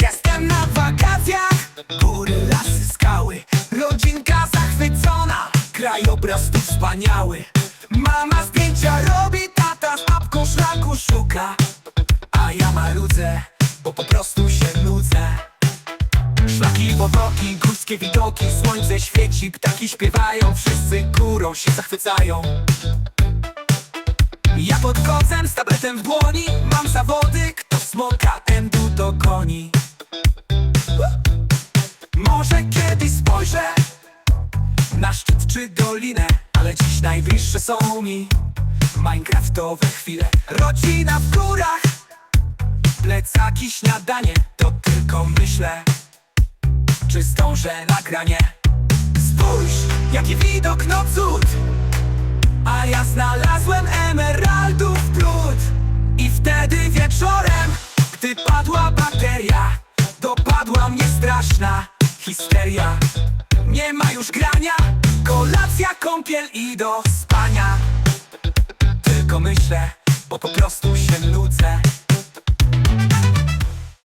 Jestem na wakacjach Góry, lasy, skały. Rodzinka zachwycona Krajobraz tu wspaniały. Mama zdjęcia robi Tata z apką szlaku szuka. A ja marudzę Bo po prostu się nudzę. Szlaki, potoki, górskie widoki Słońce świeci, ptaki śpiewają Wszyscy górą się zachwycają z tabletem w dłoni Mam zawody, kto smoka endu dogoni Może kiedyś spojrzę Na szczyt czy dolinę Ale dziś najbliższe są mi Minecraftowe chwile. Rodzina w górach Plecaki, śniadanie To tylko myślę. Czy zdążę nagranie Spójrz, jaki widok, no cud! A ja znalazłem wieczorem, gdy padła bateria Dopadła mnie straszna histeria. Nie ma już grania, kolacja, kąpiel i do spania. Tylko myślę, bo po prostu się nudzę